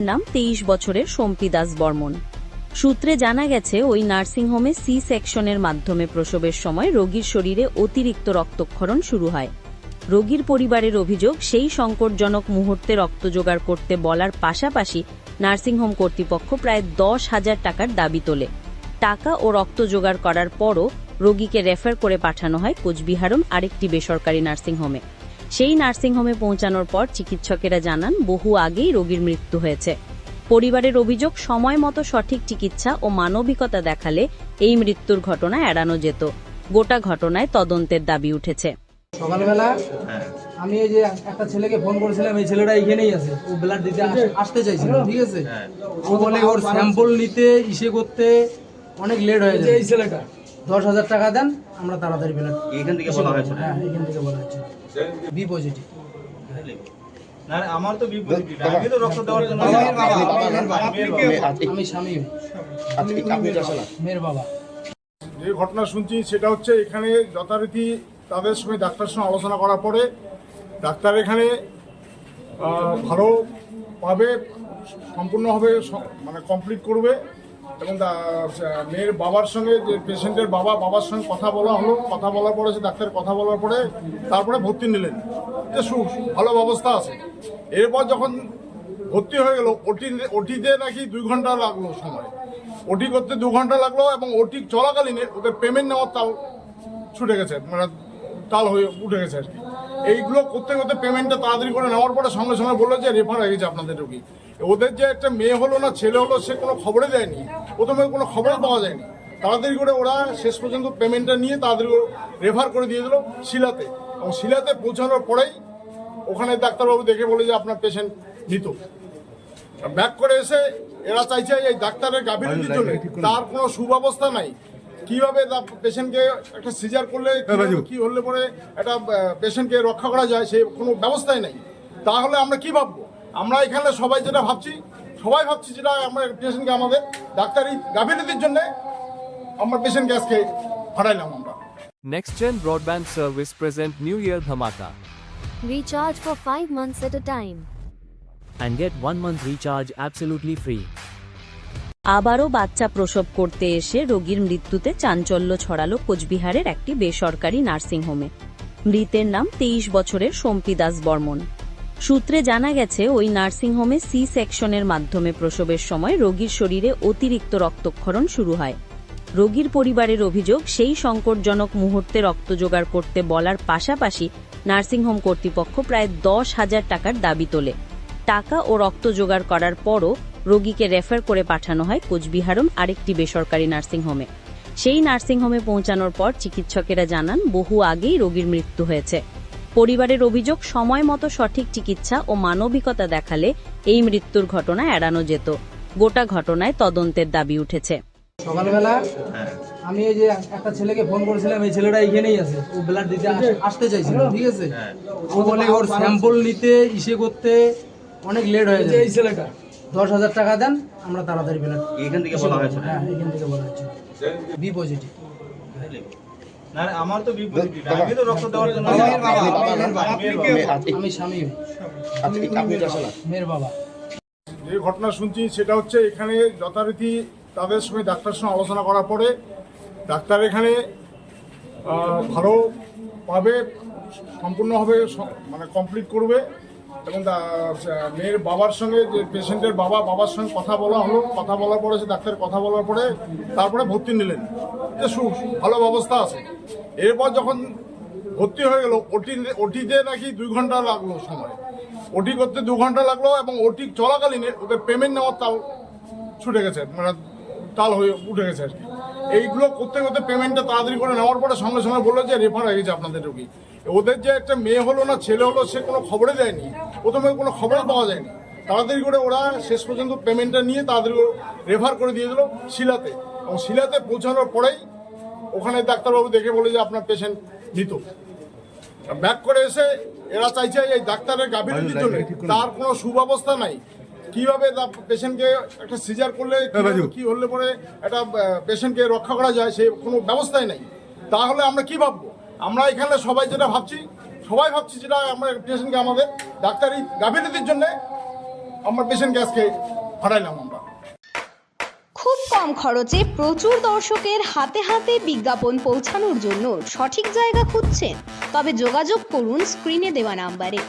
নাম তেইশ বছরের সম্পি দাস বর্মন। সূত্রে জানা গেছে, ওই নার্সিংহোমে সি সেকশনের মাধ্যমে প্রসবের সময় রোগীর শরীরে অতিরিক্ত রক্তক্ষরণ শুরু হয়। রোগীর পরিবারের অভিযোগ, সেই সংকটজনক মুহূর্তে রক্ত জোগাড় করতে বলার পাশাপাশি নার্সিংহোম কর্তৃপক্ষ প্রায় দশ হাজার টাকার দাবি তোলে। টাকা ও রক্ত জোগাড় করার পরও রোগীকে রেফার করে পাঠানো হয় কোচবিহারম আরেকটি বেসরকারি নার্সিংহোমে। সেই নার্সিংহোমে পৌঁছানোর পর চিকিৎসকেরা জানান বহু আগেই রোগীর মৃত্যু হয়েছে। পরিবারের অভিযোগ সময় মতো সঠিক চিকিৎসা ও মানবিকতা দেখালে এই মৃত্যুর ঘটনা এড়ানো যেত। গোটা ঘটনায় তদন্তের দাবি উঠেছে। সকালবেলা আমি এই যে একটা ছেলেকে ফোন করেছিলাম এই ছেলেটা এখানেই আছে। ও ব্লাড দিতে আসতে চাইছিল ঠিক আছে? ও বলে ওর স্যাম্পল নিতে ইসে করতে অনেক লেট হয়ে যায়। এই ছেলেটা। দশ হাজার টাকা দেন আমরা তাড়াতাড়ি ব্লাড এখান থেকে বলা হয়েছে? হ্যাঁ এখান থেকে বলা হচ্ছে বি পজিটিভ। আমার তো আমি স্বামী। মেয়ের বাবা। যে ঘটনা শুনছি সেটা হচ্ছে এখানে যথারীতি তাদের সঙ্গে ডাক্তারের সঙ্গে আলোচনা করার পরে ডাক্তার এখানে ভালোভাবে সম্পূর্ণভাবে মানে কমপ্লিট করবে। এবং মেয়ের বাবার সঙ্গে যে পেশেন্টের বাবা, বাবার সঙ্গে কথা বলা হলো, কথা বলার পরে সে ডাক্তার কথা বলার পরে তারপরে ভর্তি নিলেন। যে সু, ভালো ব্যবস্থা আছে। এরপর যখন ভর্তি হয়ে গেল ওটি ওটিতে নাকি দুই ঘণ্টা লাগল সময়। ওটি করতে দু ঘণ্টা লাগল এবং ওটি চলাকালীন ওদের পেমেন্ট নেওয়ার তাল ছুটে গেছে মানে তাল হয়ে উঠে গেছে আর কি। এইগুলো করতে করতে পেমেন্টটা তাড়াতাড়ি করে নেওয়ার পরে সঙ্গে সঙ্গে বলল যে রেফার হয়ে গেছে আপনাদের রোগী। ওদের যে একটা মেয়ে হলো না ছেলে হলো সে কোনো খবরে দেয়নি। প্রথমে কোনো খবর পাওয়া যায়নি। তাড়াতাড়ি করে ওরা শেষ পর্যন্ত পেমেন্টটা নিয়ে তাড়াতাড়ি রেফার করে দিয়ে দিল শিলাতে। এবং শিলাতে পৌঁছানোর পরেই ওখানে ডাক্তারবাবু দেখে বলে যে আপনার পেশেন্ট মৃত। ব্যাক করে এসে এরা চাইছে এই ডাক্তারের গাফিলতির জন্য। তার কোনো সুব্যবস্থা নাই। কীভাবে পেশেন্টকে একটা সিজার করলে কীভাবে কি হলে পরে একটা পেশেন্টকে রক্ষা করা যায় সে কোনো ব্যবস্থাই নাই। তাহলে আমরা কি ভাববো? আমরা এখানে সবাই যেটা ভাবছি সবাই ভাবছি যেটা আমরা পেশেন্টকে আমাদের ডাক্তারি গাফিলতির জন্য আমরা পেশেন্টকে আজকে হারাইলাম আমরা Next Gen Broadband Service present New Year Dhamaka Recharge for 5 months at a time. and get one month recharge absolutely free. আবারও বাচ্চা প্রসব করতে এসে রোগীর মৃত্যুতে চাঞ্চল্য ছড়ালো কোচবিহারের একটি বেসরকারি নার্সিংহোমে মৃতের নাম তেইশ বছরের সম্পি দাস বর্মন সূত্রে জানা গেছে, ওই নার্সিংহোমে সি সেকশনের মাধ্যমে প্রসবের সময় রোগীর শরীরে অতিরিক্ত রক্তক্ষরণ শুরু হয়। রোগীর পরিবারের অভিযোগ, সেই সংকটজনক মুহূর্তে রক্ত জোগাড় করতে বলার পাশাপাশি নার্সিংহোম কর্তৃপক্ষ প্রায় দশ হাজার টাকার দাবি তোলে। টাকা ও রক্ত জোগাড় করার পরও রোগীকে রেফার করে পাঠানো হয় কোচবিহারম আরেকটি বেসরকারি নার্সিংহোমে সেই নার্সিংহোমে পৌঁছানোর পর চিকিৎসকেরা জানান, বহু আগেই রোগীর মৃত্যু হয়েছে। পরিবারের অভিযোগ সময় মতো সঠিক চিকিৎসা ও মানবিকতা দেখালে এই মৃত্যুর ঘটনা এড়ানো যেত। গোটা ঘটনায় তদন্তের দাবি উঠেছে। সকালবেলা আমি এই যে একটা ছেলেকে ফোন করেছিলাম এই ছেলেটা এখানেই আছে। ও ব্লাড দিতে আসতে চাইছিল ঠিক আছে? ও বলে ওর স্যাম্পল নিতে ইসে করতে অনেক লেট হয়ে যায় এই ছেলেটা। দশ হাজার টাকা দেন আমরা তাড়াতাড়ি ব্লাড এখান থেকে বলা হয়েছে? হ্যাঁ এখান থেকে বলা হচ্ছে বি পজিটিভ না আমার তো বিপরীত আমি তো রক্ত দেওয়ার জন্য আমি স্বামী। মেয়ের বাবা। যে ঘটনা শুনছি সেটা হচ্ছে এখানে যথারীতি তাদের সঙ্গে ডাক্তারের সঙ্গে আলোচনা করার পরে ডাক্তার এখানে ভালোভাবে সম্পূর্ণভাবে মানে কমপ্লিট করবে। এবং মেয়ের বাবার সঙ্গে যে পেশেন্টের বাবা, বাবার সঙ্গে কথা বলা হলো, কথা বলার পরে সে ডাক্তার কথা বলার পরে তারপরে ভর্তি নিলেন। যে সু, ভালো ব্যবস্থা আছে। এরপর যখন ভর্তি হয়ে গেল ওটি ওটিতে নাকি দুই ঘণ্টা লাগল সময়। ওটি করতে দু ঘণ্টা লাগল এবং ওটি চলাকালীন ওদের পেমেন্ট নেওয়ার তাল ছুটে গেছে মানে তাল হয়ে উঠে গেছে আর কি। এইগুলো করতে করতে পেমেন্টটা তাড়াতাড়ি করে নেওয়ার পরে সঙ্গে সঙ্গে বলল যে রেফার হয়ে গেছে আপনাদের রোগী। ওদের যে একটা মেয়ে হলো না ছেলে হলো সে কোনো খবরে দেয়নি প্রথমে কোনো খবর পাওয়া যায়নি। তাড়াতাড়ি করে ওরা শেষ পর্যন্ত পেমেন্টটা নিয়ে তাড়াতাড়ি রেফার করে দিয়ে দিল শিলাতে। এবং শিলাতে পৌঁছানোর পরেই ওখানে ডাক্তারবাবু দেখে বলে যে আপনার পেশেন্ট মৃত। ব্যাক করে এসে এরা চাইছে এই ডাক্তারের গাভীর জন্য। তার কোনো সুব্যবস্থা নাই। কীভাবে পেশেন্টকে একটা সিজার করলে কীভাবে কি হলে পরে একটা পেশেন্টকে রক্ষা করা যায় সেই কোনো ব্যবস্থাই নাই। তাহলে আমরা কি ভাববো? আমরা এখানে সবাই যেটা ভাবছি সবাই ভাবছি যেটা আমরা পেশেন্টকে আমাদের ডাক্তারি গাফিলতির জন্য আমার পেশেন্ট গ্যাসকে হারাইলাম আমরা। খুব কম খরচে প্রচুর দর্শকের হাতে হাতে বিজ্ঞাপন পৌঁছানোর জন্য সঠিক জায়গা খুঁজছেন। তবে যোগাযোগ করুন স্ক্রিনে দেওয়া নাম্বারে।